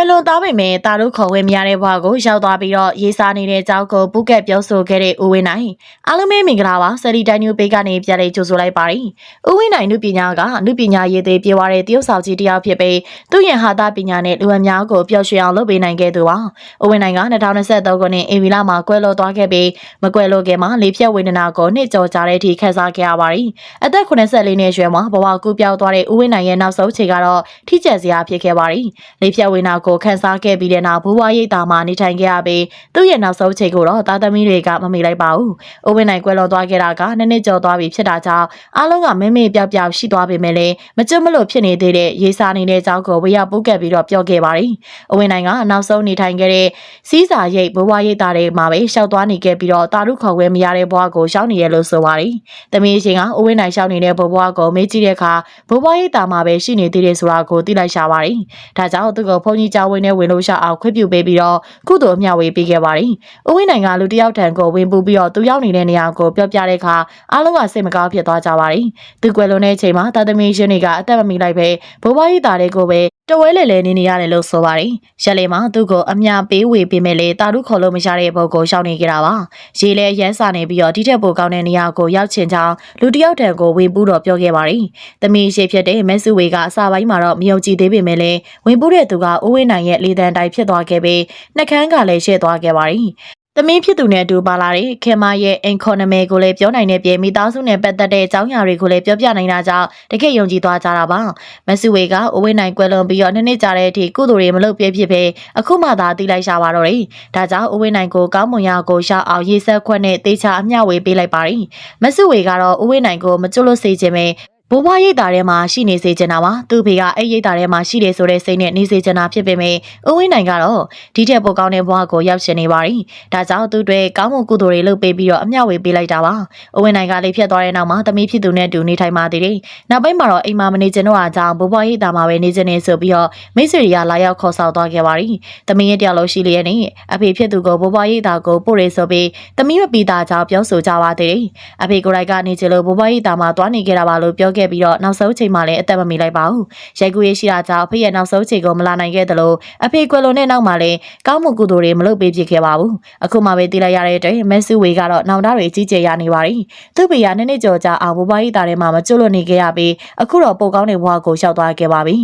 ွယ်လွန်သားပေမဲ့တာတို့ခေါ်ဝဲမရတဲ့ဘဝကိုရောက်သွားပြီးတော့ရေးစားနေတဲ့အကြောင်းကိုပုကက်ပြောဆိုခဲ့တဲ့ဦးဝင်းနိုင်အားလုံးပဲမင်္ဂလာပါစရီတိုင်းညူပေးကနေပြန်လေးကြိုဆိုလိုက်ပါတယ်ဦးဝင်းနိုင်နုပညာကနုပညာရေးသေးပြေဝတဲ့တရုတ်ဆောင်ကြီးတစ်ယောက်ဖြစ်ပြီးသူ့ရဲ့ဟာတာပညာနဲ့လူအများကိုပျော်ရွှင်အောင်လုပ်ပေးနိုင်ခဲ့သူပါဦးဝင်းနိုင်က2023ခုနှစ်အေဗီလာမှာကွယ်လွန်သွားခဲ့ပြီးမကွယ်လွန်ခင်မှာလေဖြတ်ဝေဒနာကိုနှစ်ကျော်ကြာတဲ့အထိခံစားခဲ့ရပါတယ်အသက်84နှစ်အရွယ်မှာဘဝကူပြောင်းသွားတဲ့ဦးဝင်းနိုင်ရဲ့နောက်ဆုံးခြေကတော့ထိကျက်စရာဖြစ်ခဲ့ပါတယ်လေဖြတ်ဝေဒနာကိုခံစားခဲ့ပြီးတဲ့နောက်ဘိုးဘွားရိပ်သာမှာနေထိုင်ခဲ့ရပြီးသူ့ရဲ့နောက်ဆုံးချိန်ကိုတော့သားသမီးတွေကမမေ့လိုက်ပါဘူး။အိုဝင်းနိုင်ကွယ်လွန်သွားခဲ့တာကနှစ်နှစ်ကျော်သွားပြီဖြစ်တာကြောင့်အားလုံးကမဲမေ့ပြောက်ပြောက်ရှိသွားပေမဲ့လည်းမကျွတ်မလို့ဖြစ်နေသေးတဲ့ရေးစားနေတဲ့အကြောင်းကိုဝေယပုတ်ကက်ပြီးတော့ပြောခဲ့ပါတယ်။အိုဝင်းနိုင်ကနောက်ဆုံးနေထိုင်ခဲ့တဲ့စီးစာရိပ်ဘိုးဘွားရိပ်သားတွေမှာပဲရှောက်သွားနေခဲ့ပြီးတော့တာရုခေါ်ဝဲမရတဲ့ဘွားကိုရှောက်နေရလို့ဆိုပါတယ်။သမီးအချင်းကအိုဝင်းနိုင်ရှောက်နေတဲ့ဘိုးဘွားကိုမေးကြည့်တဲ့အခါဘိုးဘွားရိပ်သားမှာပဲရှိနေသေးတယ်ဆိုတာကိုသိလိုက်ရှာပါတယ်။ဒါကြောင့်သူကဘုန်းကြီးကျောင်းဝင်းနဲ့ဝင်လို့ရှာအောင်ခွင့်ပြုပေးပြီးတော့ကုသိုလ်အမျှဝေပေးခဲ့ပါတယ်။ဦးဝင်းနိုင်ကလူတစ်ယောက်ထံကိုဝင်ပူပြီးတော့သူရောက်နေတဲ့နေရာကိုပြောပြတဲ့အခါအားလုံးကစိတ်မကောင်းဖြစ်သွားကြပါတယ်။သူကွယ်လွန်တဲ့အချိန်မှာတာသမီရှင်တွေကအသက်မမီလိုက်ပဲဘိုးဘွားကြီးသားတွေကိုပဲတဝဲလေလေနေနေရတယ်လို့ဆိုပါတယ်။ရက်လေမှာသူ့ကိုအမြပေးဝေပေးမယ်လေတာရုခေါ်လို့မရတဲ့ဘုတ်ကိုရှောင်းနေကြတာပါ။ရေလဲရမ်းစာနေပြီးတော့ဒီထက်ပိုကောင်းတဲ့နေရာကိုရောက်ချင်ကြောင်းလူတစ်ယောက်တန်ကိုဝင်ပူးတော့ပြောခဲ့ပါတယ်။သမီးရှိဖြစ်တဲ့မက်ဆူဝေကအစာပိုင်းမှာတော့မယုံကြည်သေးပေမဲ့လည်းဝင်ပူးတဲ့သူကဦးဝင်းနိုင်ရဲ့လေတန်းတိုင်းဖြစ်သွားခဲ့ပြီးနှကန်းကလည်းရှေ့သွားခဲ့ပါတယ်။သမီးဖြစ်သူနဲ့အတူပါလာတဲ့ခင်မရဲ့အင်ခေါနမဲကိုလည်းပြောနိုင်တဲ့ပြည်မိသားစုနဲ့ပတ်သက်တဲ့အကြောင်းအရာတွေကိုလည်းပြောပြနိုင်တာကြောင့်တကယ်ယုံကြည်သွားကြတာပါမဆူဝေကအိုဝင်းနိုင်ကွယ်လွန်ပြီးတော့နှစ်နှစ်ကြာတဲ့အထိကုသိုလ်တွေမလုပ်ပြဖြစ်ပဲအခုမှသာသိလိုက်ရှာပါတော့တယ်ဒါကြောင့်အိုဝင်းနိုင်ကိုကောင်းမွန်ရာကိုရှောက်အောင်ရေးဆက်ခွက်နဲ့တေချာအမျှဝေပေးလိုက်ပါတယ်မဆူဝေကတော့အိုဝင်းနိုင်ကိုမကျွတ်လို့စေခြင်းပဲ ဘိုးဘွားရိတ်တာထဲမှာရှိနေစေချင်တာပါသူ့ဖေကအဲ့ရိတ်တာထဲမှာရှိတယ်ဆိုတဲ့စိတ်နဲ့နေစေချင်တာဖြစ်ပေမဲ့ဦးဝင်းနိုင်ကတော့ဒီထက်ပိုကောင်းတဲ့ဘွားကိုရောက်ရှင်နေပါပြီဒါကြောင့်သူ့တွေကောင်းမှုကုသိုလ်တွေလုပ်ပေးပြီးတော့အမျှဝေပေးလိုက်တာပါဦးဝင်းနိုင်ကလေးဖြတ်သွားတဲ့နောက်မှာသမီးဖြစ်သူနဲ့အတူနေထိုင်ပါသေးတယ်နောက်ပိုင်းမှာတော့အိမ်မှာမနေချင်တော့အကြောင်းဘိုးဘွားရိတ်တာမှာပဲနေချင်နေဆိုပြီးတော့မိတ်ဆွေတွေကလာရောက်ခေါ်ဆောင်သွားခဲ့ပါပြီသမီးရဲ့တရားလို့ရှိလျက်နဲ့အဖေဖြစ်သူကိုဘိုးဘွားရိတ်တာကိုပို့ရဆိုပြီးသမီးမပီတာကြောင့်ပြောဆိုကြပါသေးတယ်အဖေကိုယ်တိုင်ကနေချင်လို့ဘိုးဘွားရိတ်တာမှာသွားနေခဲ့တာပါလို့ပြောခဲ့ပြီးတော့နောက်ဆုံးချိန်မှလည်းအသက်မမီလိုက်ပါဘူးရိုက်ကူးရေးရှိတာကြောင့်အဖေရဲ့နောက်ဆုံးချိန်ကိုမလာနိုင်ခဲ့သလိုအဖေကွယ်လွန်တဲ့နောက်မှာလည်းကောင်းမှုကုသိုလ်တွေမလုပ်ပေးဖြစ်ခဲ့ပါဘူးအခုမှပဲသိလိုက်ရတဲ့အတွက်မက်ဆူဝေကတော့နောင်တတွေကြီးကျယ်ရနေပါပြီသူ့ဖေကနှစ်နှစ်ကျော်ကြာအောင်ဘဘကြီးသားထဲမှာမကျွတ်လွတ်နေခဲ့ရပြီးအခုတော့ပိုကောင်းတဲ့ဘဝကိုရောက်သွားခဲ့ပါပြီ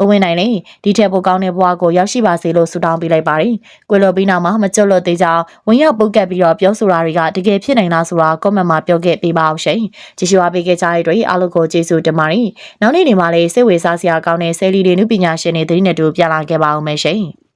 ဦးဝင်းနိုင်လည်းဒီထက်ပိုကောင်းတဲ့ဘဝကိုရောက်ရှိပါစေလို့ဆုတောင်းပေးလိုက်ပါတယ်ကွယ်လွန်ပြီးနောက်မှာမကျွတ်လွတ်သေးကြောင်းဝင်ရောက်ပုတ်ကပ်ပြီးတော့ပြောဆိုတာတွေကတကယ်ဖြစ်နိုင်လားဆိုတာကွန်မန့်မှာပြောခဲ့ပေးပါအောင်ရှင်ကြည့်ရှုအားပေးခဲ့ကြတဲ့အတွက်အားလုံးကိုကျေးဇူးတင်ပါတယ်နောက်နေ့နေမှာလည်းစိတ်ဝင်စားစရာကောင်းတဲ့ဆယ်လီတွေနုပညာရှင်တွေသတင်းနဲ့တူပြလာခဲ့ပါအောင်မယ်ရှင်။